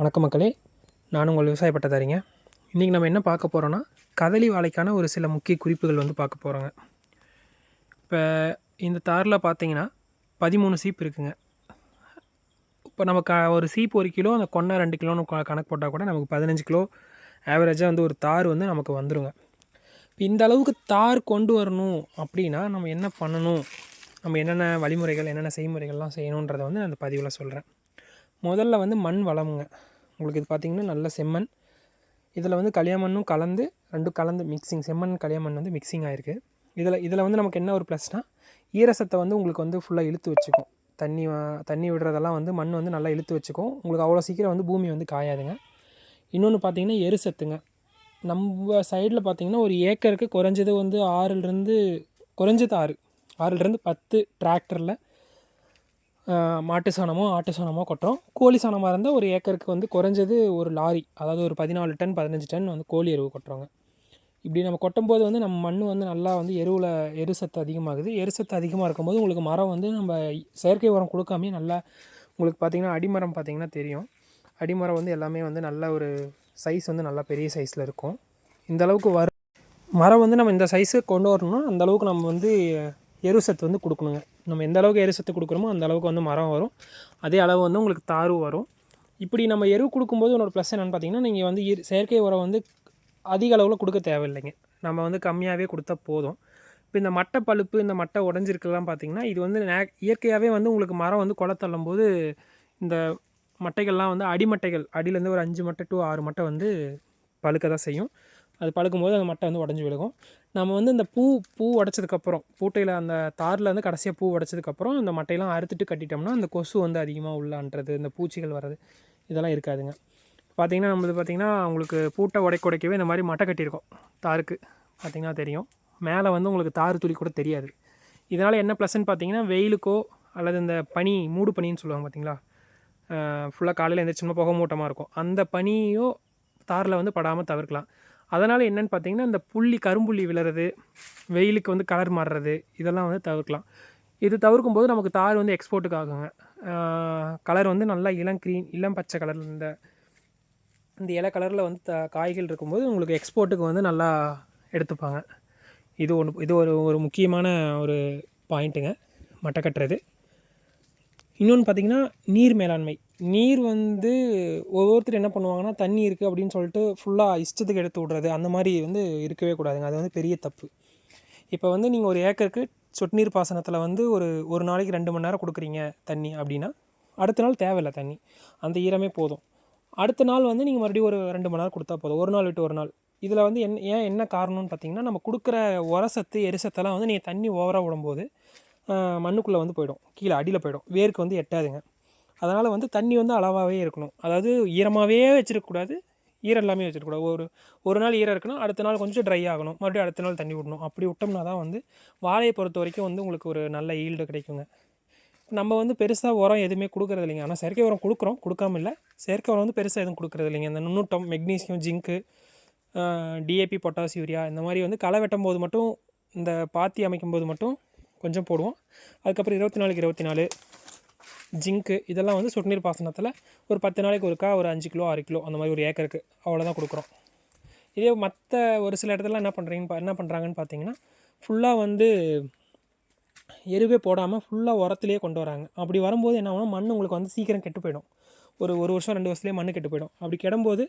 வணக்கம் மக்களே. நான் உங்கள் விவசாய பட்டதாரிங்க. இன்றைக்கி நம்ம என்ன பார்க்க போகிறோன்னா கதலி வாழைக்கான ஒரு சில முக்கிய குறிப்புகள் வந்து பார்க்க போகிறோங்க இப்போ இந்த தாரில் பார்த்தீங்கன்னா பதிமூணு சீப் இருக்குங்க. இப்போ நம்ம க ஒரு சீப் ஒரு கிலோ அந்த கொண்டை ரெண்டு கிலோன்னு கணக்கு போட்டால் கூட நமக்கு பதினஞ்சு கிலோ ஆவரேஜாக வந்து ஒரு தார் வந்து நமக்கு வந்துருங்க. இப்போ இந்த அளவுக்கு தார் கொண்டு வரணும் அப்படின்னா நம்ம என்ன பண்ணணும்? நம்ம என்னென்ன வழிமுறைகள் என்னென்ன செய்முறைகள்லாம் செய்யணுன்றதை வந்து நான் அந்த பதிவில் சொல்கிறேன் முதல்ல வந்து மண் வளமுங்க. உங்களுக்கு இது பார்த்திங்கன்னா நல்ல செம்மண். இதில் வந்து களியாமண்ணும் கலந்து ரெண்டும் கலந்து மிக்சிங் செம்மண் களியாமண் வந்து மிக்சிங் ஆகிருக்கு இதில் இதில் வந்து நமக்கு என்ன ஒரு ப்ளஸ்னால் ஈரசத்தை வந்து உங்களுக்கு வந்து ஃபுல்லாக இழுத்து வச்சுக்கும். தண்ணி தண்ணி விடுறதெல்லாம் வந்து மண் வந்து நல்லா இழுத்து வச்சுக்கும். உங்களுக்கு அவ்வளோ சீக்கிரம் வந்து பூமி வந்து காயாதுங்க. இன்னொன்று பார்த்தீங்கன்னா எரிசத்துங்க. நம்ம சைடில் பார்த்தீங்கன்னா ஒரு ஏக்கருக்கு குறைஞ்சது வந்து ஆறுலேருந்து குறைஞ்சது ஆறு. ஆறுலேருந்து பத்து டிராக்டரில் மாட்டு சாணமோ ஆட்டு சாணமோ கொட்டுறோம். கோழி சாணமாக இருந்தால் ஒரு ஏக்கருக்கு வந்து குறைஞ்சது ஒரு லாரி அதாவது ஒரு பதினாலு டன் பதினஞ்சு டன் வந்து கோழி எருவு கொட்டுறோங்க. இப்படி நம்ம கொட்டும்போது வந்து நம்ம மண் வந்து நல்லா வந்து எருவில் எருசத்து அதிகமாகுது. எருசத்து அதிகமாக இருக்கும்போது உங்களுக்கு மரம் வந்து நம்ம செயற்கை உரம் கொடுக்காமே நல்லா உங்களுக்கு பார்த்திங்கன்னா அடிமரம் பார்த்தீங்கன்னா தெரியும். அடிமரம் வந்து எல்லாமே வந்து நல்ல ஒரு சைஸ் வந்து நல்லா பெரிய சைஸில் இருக்கும். இந்த அளவுக்கு வரும். மரம் வந்து நம்ம இந்த சைஸு கொண்டு வரணும்னா அந்த அளவுக்கு நம்ம வந்து எருசத்து வந்து கொடுக்கணுங்க. நம்ம எந்த அளவுக்கு எருசத்து கொடுக்குறோமோ அந்த அளவுக்கு வந்து மரம் வரும். அதே அளவு வந்து உங்களுக்கு தாறு வரும். இப்படி நம்ம எரு கொடுக்கும்போது உன்னோட ப்ளஸ் என்னென்னு பார்த்தீங்கன்னா நீங்கள் வந்து செயற்கை உரம் வந்து அதிக அளவில் கொடுக்க தேவையில்லைங்க. நம்ம வந்து கம்மியாகவே கொடுத்தா போதும். இப்போ இந்த மட்டை பழுப்பு இந்த மட்டை உடஞ்சிருக்கெல்லாம் பார்த்தீங்கன்னா இது வந்து நே இயற்கையாகவே வந்து உங்களுக்கு மரம் வந்து குலை தள்ளும்போது இந்த மட்டைகள்லாம் வந்து அடிமட்டைகள் அடியிலேருந்து ஒரு அஞ்சு மட்டை டு ஆறு மட்டை வந்து பழுக்க தான் செய்யும். அது பழுக்கும்போது அந்த மட்டை வந்து உடஞ்சி விழுகும். நம்ம வந்து இந்த பூ பூ உடச்சதுக்கப்புறம் பூட்டையில் அந்த தாரில் வந்து கடைசியாக பூ உடச்சதுக்கப்புறம் அந்த மட்டையெல்லாம் அறுத்துட்டு கட்டிட்டோம்னா அந்த கொசு வந்து அதிகமாக உள்ளான்றது இந்த பூச்சிகள் வர்றது இதெல்லாம் இருக்காதுங்க. பார்த்திங்கன்னா நம்மளது பார்த்தீங்கன்னா உங்களுக்கு பூட்டை உடைக்க உடைக்கவே இந்த மாதிரி மட்டை கட்டியிருக்கோம் தாருக்கு. பார்த்திங்கன்னா தெரியும். மேலே வந்து உங்களுக்கு தார் துளி கூட தெரியாது. இதனால் என்ன ப்ளஸ்ன்னு பார்த்தீங்கன்னா வெயிலுக்கோ அல்லது இந்த பனி மூடு பனின்னு சொல்லுவாங்க பார்த்தீங்களா ஃபுல்லாக காலையில் எந்திரிச்சோம்னா புகை மூட்டமாக இருக்கும். அந்த பனியோ தாரில் வந்து படாமல் தவிர்க்கலாம். அதனால் என்னென்னு பார்த்தீங்கன்னா இந்த புள்ளி கரும்புள்ளி விழுறது வெயிலுக்கு வந்து கலர் மாறுறது இதெல்லாம் வந்து தவிர்க்கலாம். இது தவிர்க்கும் போது நமக்கு தார் வந்து எக்ஸ்போர்ட்டுக்கு ஆகுங்க. கலர் வந்து நல்லா இளம் க்ரீன் இளம் பச்சை கலர் இந்த இந்த இலை கலரில் வந்து த காய்கள் இருக்கும்போது உங்களுக்கு எக்ஸ்போர்ட்டுக்கு வந்து நல்லா எடுத்துப்பாங்க. இது ஒன்று இது ஒரு ஒரு முக்கியமான ஒரு பாயிண்ட்டுங்க மட்டை கட்டுறது. இன்னொன்று பார்த்தீங்கன்னா நீர் மேலாண்மை. நீர் வந்து ஒவ்வொருத்தர் என்ன பண்ணுவாங்கன்னா தண்ணி இருக்குது அப்படின்னு சொல்லிட்டு ஃபுல்லாக இஷ்டத்துக்கு எடுத்து விட்றது. அந்த மாதிரி வந்து இருக்கவே கூடாதுங்க. அது வந்து பெரிய தப்பு. இப்போ வந்து நீங்கள் ஒரு ஏக்கருக்கு சொட்டு நீர் பாசனத்தில் வந்து ஒரு ஒரு நாளைக்கு ரெண்டு மணி நேரம் கொடுக்குறீங்க தண்ணி அப்படின்னா அடுத்த நாள் தேவையில்லை தண்ணி. அந்த ஈரமே போதும். அடுத்த நாள் வந்து நீங்கள் மறுபடியும் ஒரு ரெண்டு மணி நேரம் கொடுத்தா போதும். ஒரு நாள் விட்டு ஒரு நாள். இதில் வந்து என் ஏன் என்ன காரணம்னு பார்த்தீங்கன்னா நம்ம கொடுக்குற உரசத்து எரிசத்தெல்லாம் வந்து நீங்கள் தண்ணி ஓவராக விடும்போது மண்ணுக்குள்ளே வந்து போயிடும். கீழே அடியில் போயிடும். வேருக்கு வந்து எட்டாதுங்க. அதனால் வந்து தண்ணி வந்து அளவாகவே இருக்கணும். அதாவது ஈரமாகவே வச்சிருக்கக்கூடாது. ஈரம் எல்லாமே வச்சிருக்கக்கூடாது. ஒரு ஒரு நாள் ஈரம் இருக்குன்னா அடுத்த நாள் கொஞ்சம் ட்ரை ஆகணும். மறுபடியும் அடுத்த நாள் தண்ணி விடணும். அப்படி விட்டோம்னா தான் வந்து வாழையை பொறுத்த வரைக்கும் வந்து உங்களுக்கு ஒரு நல்ல ஈல்டு கிடைக்குங்க. நம்ம வந்து பெருசாக உரம் எதுவுமே கொடுக்குறது இல்லைங்க. ஆனால் செயற்கை உரம் கொடுக்குறோம். கொடுக்காம இல்லை. செயற்கை உரம் வந்து பெருசாக எதுவும் கொடுக்குறது இல்லைங்க. இந்த நுண்ணூட்டம் மெக்னீசியம் ஜிங்க்கு டிஏபி பொட்டாசி யூரியா இந்த மாதிரி வந்து களை வெட்டும் போது மட்டும் இந்த பாத்தி அமைக்கும் போது மட்டும் கொஞ்சம் போடுவோம். அதுக்கப்புறம் இருபத்தி நாலுக்கு இருபத்தி நாலு. ஜிங்க்கு இதெல்லாம் வந்து சொட்டுநீர் பாசனத்தில் ஒரு பத்து நாளைக்கு ஒருக்கா ஒரு அஞ்சு கிலோ ஆறு கிலோ அந்த மாதிரி ஒரு ஏக்கருக்கு அவ்வளோதான் கொடுக்குறோம். இதே மற்ற ஒரு சில இடத்துல என்ன பண்ணுறீங்கன்னு என்ன பண்ணுறாங்கன்னு பார்த்தீங்கன்னா ஃபுல்லாக வந்து எருவே போடாமல் ஃபுல்லாக உரத்துலேயே கொண்டு வராங்க. அப்படி வரும்போது என்ன ஆகும் மண் உங்களுக்கு வந்து சீக்கிரம் கெட்டு போயிடும். ஒரு ஒரு வருஷம் ரெண்டு வருஷத்துலேயே மண் கெட்டு போயிடும். அப்படி கெடும்போது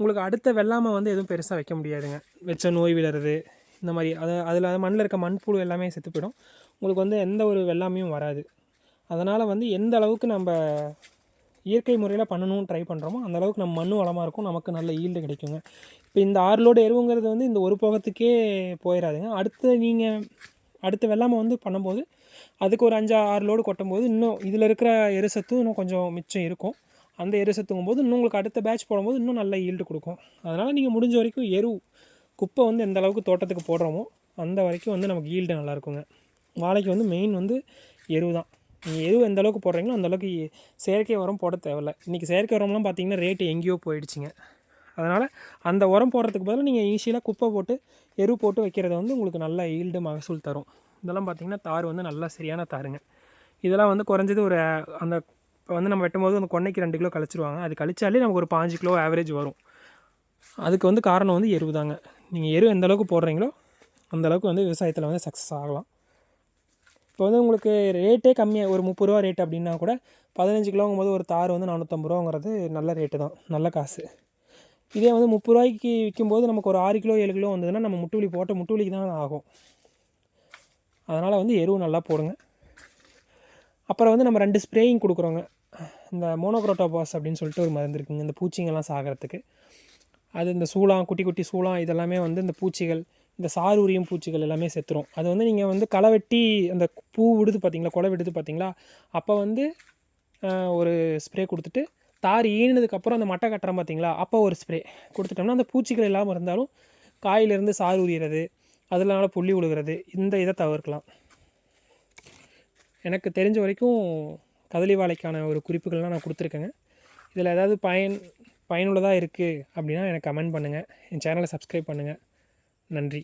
உங்களுக்கு அடுத்த வெள்ளாமை வந்து எதுவும் பெருசாக வைக்க முடியாதுங்க. வச்ச நோய் விழுறது இந்த மாதிரி அது அதில் மண்ணில் இருக்க மண்புழு எல்லாமே செத்து போயிடும். உங்களுக்கு வந்து எந்த ஒரு வெள்ளாமையும் வராது. அதனால் வந்து எந்த அளவுக்கு நம்ம இயற்கை முறையில் பண்ணணும்னு ட்ரை பண்ணுறோமோ அந்த அளவுக்கு நம்ம மண்ணும் வளமாக இருக்கும் நமக்கு நல்ல ஈல்டு கிடைக்குங்க. இப்போ இந்த ஆறு லோடு எருவுங்கிறது வந்து இந்த ஒரு போகத்துக்கே போயிடாதுங்க அடுத்து நீங்கள் அடுத்த வெள்ளாமை வந்து பண்ணும்போது அதுக்கு ஒரு அஞ்சு ஆறு லோடு கொட்டும்போது இன்னும் இதில் இருக்கிற எரிசத்தும் இன்னும் கொஞ்சம் மிச்சம் இருக்கும். அந்த எரிசத்துங்கும் போது இன்னும் உங்களுக்கு அடுத்த பேட்ச் போடும்போது இன்னும் நல்ல ஈல்டு கொடுக்கும். அதனால் நீங்கள் முடிஞ்ச வரைக்கும் எரு குப்பை வந்து எந்த அளவுக்கு தோட்டத்துக்கு போடுறோமோ அந்த வரைக்கும் வந்து நமக்கு ஈல்டு நல்லாயிருக்குங்க வாழைக்கு வந்து மெயின் வந்து எரு தான் நீங்கள் எரு எந்த அளவுக்கு போடுறீங்களோ அந்தளவுக்கு செயற்கை உரம் போட தேவையில்ல. இன்றைக்கி செயற்கை உரம்லாம் பார்த்தீங்கன்னா ரேட்டு எங்கேயோ போயிடுச்சுங்க. அதனால் அந்த உரம் போடுறதுக்கு பதிலாக நீங்கள் ஈஸியாக குப்பை போட்டு எரு போட்டு வைக்கிறது வந்து உங்களுக்கு நல்ல ஈல்டு மகசூல் தரும். இதெல்லாம் பார்த்தீங்கன்னா தார் வந்து நல்லா சரியான தாருங்க. இதெல்லாம் வந்து குறைஞ்சது ஒரு அந்த இப்போ வந்து நம்ம வெட்டும்போது அந்த கொன்னைக்கு ரெண்டு கிலோ கழிச்சிருவாங்க. அது கழிச்சாலே நமக்கு ஒரு பாஞ்சு கிலோ ஆவரேஜ் வரும். அதுக்கு வந்து காரணம் வந்து எருவு தாங்க நீங்கள் எரு எந்த அளவுக்கு போடுறீங்களோ அந்தளவுக்கு வந்து விவசாயத்தில் வந்து சக்ஸஸ் ஆகலாம். இப்போ வந்து உங்களுக்கு ரேட்டே கம்மியாக ஒரு முப்பது ரூபா ரேட் அப்படின்னா கூட பதினஞ்சு கிலோங்கும்போது ஒரு தார் வந்து நானூற்றம்பது ரூபாங்கிறது நல்ல ரேட்டு தான் நல்ல காசு. இதே வந்து முப்பது ரூபாய்க்கு விற்கும்போது நமக்கு ஒரு ஆறு கிலோ ஏழு கிலோ வந்ததுன்னா நம்ம முட்டுவலி போட்ட முட்டுவலிக்கு தான் ஆகும். அதனால் வந்து எருவு நல்லா போடுங்க. அப்புறம் வந்து நம்ம ரெண்டு ஸ்ப்ரேயிங் கொடுக்குறோங்க. இந்த மோனோக்ரோட்டோபாஸ் அப்படின்னு சொல்லிட்டு ஒரு மருந்து இருக்குங்க இந்த பூச்சிங்கெல்லாம் சாகிறதுக்கு. அது இந்த சூளம் குட்டி குட்டி சூளம் இதெல்லாமே வந்து இந்த பூச்சிகள் இந்த சார் உரியும் பூச்சிகள் எல்லாமே செத்துரும். அது வந்து நீங்கள் வந்து களை வெட்டி அந்த பூ விடுது பார்த்தீங்களா கொலை விடுது பார்த்தீங்களா அப்போ வந்து ஒரு ஸ்ப்ரே கொடுத்துட்டு தார் ஈனதுக்கப்புறம் அந்த மட்டை கட்டுறோம் பார்த்தீங்களா அப்போ ஒரு ஸ்ப்ரே கொடுத்துட்டோம்னா அந்த பூச்சிகள் இல்லாமல் இருந்தாலும் காயிலிருந்து சார் உரியறது அதனால புள்ளி விழுகிறது இந்த இதை தவிர்க்கலாம். எனக்கு தெரிஞ்ச வரைக்கும் கதலி வாழைக்கான ஒரு குறிப்புகள்லாம் நான் கொடுத்துருக்கேங்க. இதில் ஏதாவது பயன் பயனுள்ளதாக இருக்குது அப்படின்னா எனக்கு கமெண்ட் பண்ணுங்கள் என் சேனலை சப்ஸ்கிரைப் பண்ணுங்கள் நன்றி.